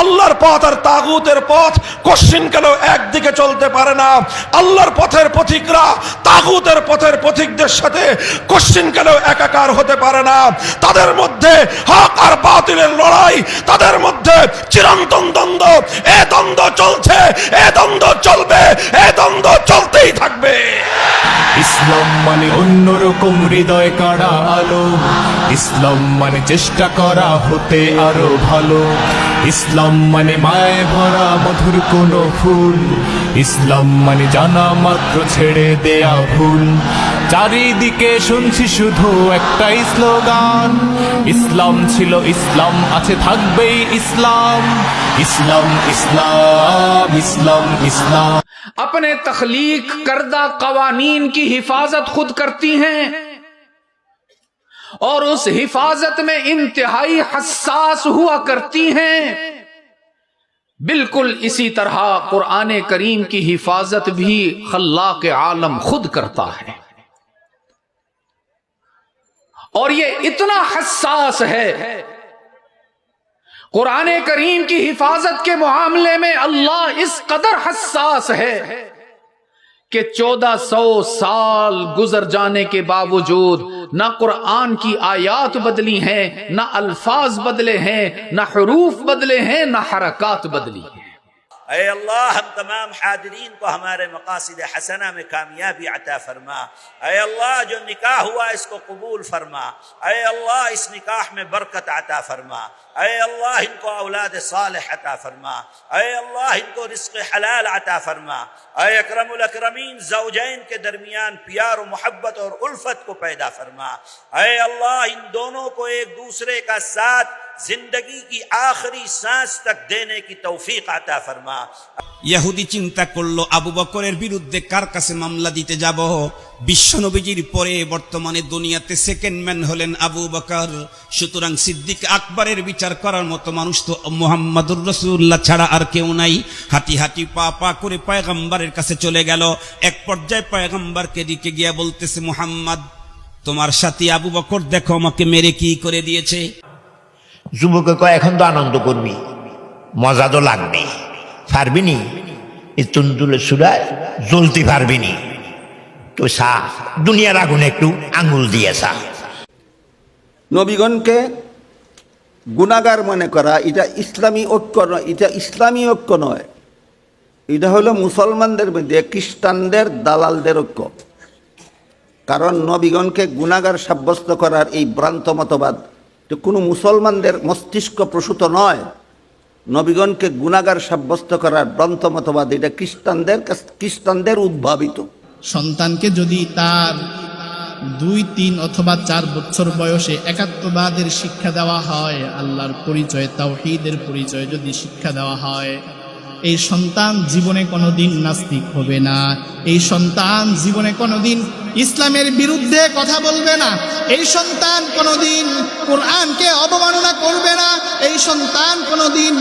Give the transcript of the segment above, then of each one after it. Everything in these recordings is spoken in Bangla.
আল্লাহর পথ আর তাগুতের পথ কশ্চিন কেন একদিকে চলতে পারে না? আল্লাহর পথের পথিকরা তাগুতের পথের পথিকদের সাথে কশ্চিন কেন একাকার হতে পারে না? তাদের মধ্যে হক আর বাতিলের লড়াই, তাদের মধ্যে চিরন্তন দ্বন্দ্ব, এ দ্বন্দ্ব চলছে, এ দ্বন্দ্ব চলবে, এ দ্বন্দ্ব চলতেই থাকবে। ইসলাম মানে অন্যরকম হৃদয় কাড়া আলো। ইসলাম মানে চেষ্টা করা হতে আরও ভালো। ইসলাম মানে মায় ভরা মধুর কোনো ফুল ইসলাম মানে জানা মাত্র ছেড়ে দেয়া ভুল চারিদিকে শুনছি শুধু একটাই স্লোগান ইসলাম ছিল ইসলাম আছে থাকবেই ইসলাম ইসলাম ইসলাম ইসলাম ইসলাম अपने तखलीक करदा कवानीन की हिफाजत खुद करती हैं اور اس حفاظت میں انتہائی حساس ہوا کرتی ہیں۔ بالکل اسی طرح قرآن کریم کی حفاظت بھی خلاق عالم خود کرتا ہے۔ اور یہ اتنا حساس ہے۔ قرآن کریم کی حفاظت کے معاملے میں اللہ اس قدر حساس ہے۔ کہ چودہ سو سال گزر جانے کے باوجود نہ قرآن کی آیات بدلی ہیں، نہ الفاظ بدلے ہیں، نہ حروف بدلے ہیں، نہ حرکات بدلی ہیں۔ اے اللہ، ہم تمام حاضرین کو ہمارے مقاصد حسنہ میں کامیابی عطا فرما۔ اے اللہ، جو نکاح ہوا اس کو قبول فرما۔ اے اللہ، اس نکاح میں برکت عطا فرما۔ اے اللہ، ان کو اولاد صالح عطا فرما۔ اے اللہ، ان کو رزق حلال عطا فرما۔ اے اکرم الاکرمین، زوجین کے درمیان پیار و محبت اور الفت کو پیدا فرما۔ اے اللہ، ان دونوں کو ایک دوسرے کا ساتھ जिंदगी की आखिरी सांस तक देने की तौफीक अता फरमा ইয়াহুদি চিন্তা করলো আবু বকরের বিরুদ্ধে কার কাছে মামলা দিতে যাব বিশ্বনবীজির পরে বর্তমানে দুনিয়াতে সেকেন্ড ম্যান হলেন আবু বকর সুতরাং সিদ্দিক আকবরের বিচার করার মতো মানুষ তো মোহাম্মদুর রসুল্লাহ ছাড়া আর কেউ নাই হাঁটি হাঁটি পা পা করে পয়গম্বরের কাছে চলে গেল এক পর্যায়ে পয়গম্বরকে দিকে গিয়া বলতেছে মোহাম্মদ তোমার সাথী আবু বকর দেখো আমাকে মেরে কি করে দিয়েছে যুবকে কয়, এখন তো আনন্দ করবি, মজা তো লাগবে পারবি নি? এই তন্দুলে সুরায় জ্বলতে পারবি নি। তো সা, দুনিয়ার আগুন একটু আঙুল দিয়ে সা। নবীগণকে গুণাগার মনে করা, এটা ইসলামী ঐক্য নয়, এটা ইসলামী ঐক্য নয়। এটা হলো মুসলমানদের মধ্যে, খ্রিস্টানদের, দালালদের ঐক্য। কারণ নবীগণকে গুণাগার সাব্যস্ত করার এই ভ্রান্ত মতবাদ এটা কোনো মুসলমানদের মস্তিষ্ক প্রসূত নয়, নবীগণকে গুণাগার সাব্যস্ত করার ভ্রান্ত মতবাদ এটা খ্রিস্টানদের খ্রিস্টানদের উদ্ভাবিত। সন্তানকে যদি তার দুই, তিন অথবা চার বছর বয়সে একাত্মবাদের শিক্ষা দেওয়া হয়, আল্লাহর পরিচয় তাও পরিচয় যদি শিক্ষা দেওয়া হয় এই সন্তান জীবনে কোনোদিন নাস্তিক হবে না। এই সন্তান জীবনে কোনোদিন ইসলামের বিরুদ্ধে কথা বলবে না। এই সন্তান কোনোদিন কোরআনকে অবমাননা করবে না। এই সন্তান কোনোদিন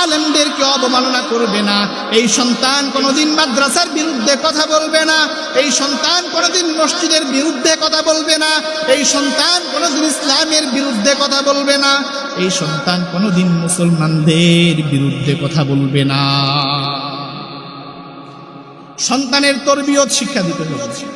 আলেমদেরকে অবমাননা করবে না। এই সন্তান কোনোদিন মাদ্রাসার বিরুদ্ধে কথা বলবে না। এই সন্তান কোনোদিন মসজিদের বিরুদ্ধে কথা বলবে না। এই সন্তান কোনোদিন ইসলামের বিরুদ্ধে কথা বলবে না। এই সন্তান কোনোদিন মুসলমানদের বিরুদ্ধে কথা বলবে না। সন্তানের তরবিয়ত শিক্ষা দিতে হবে।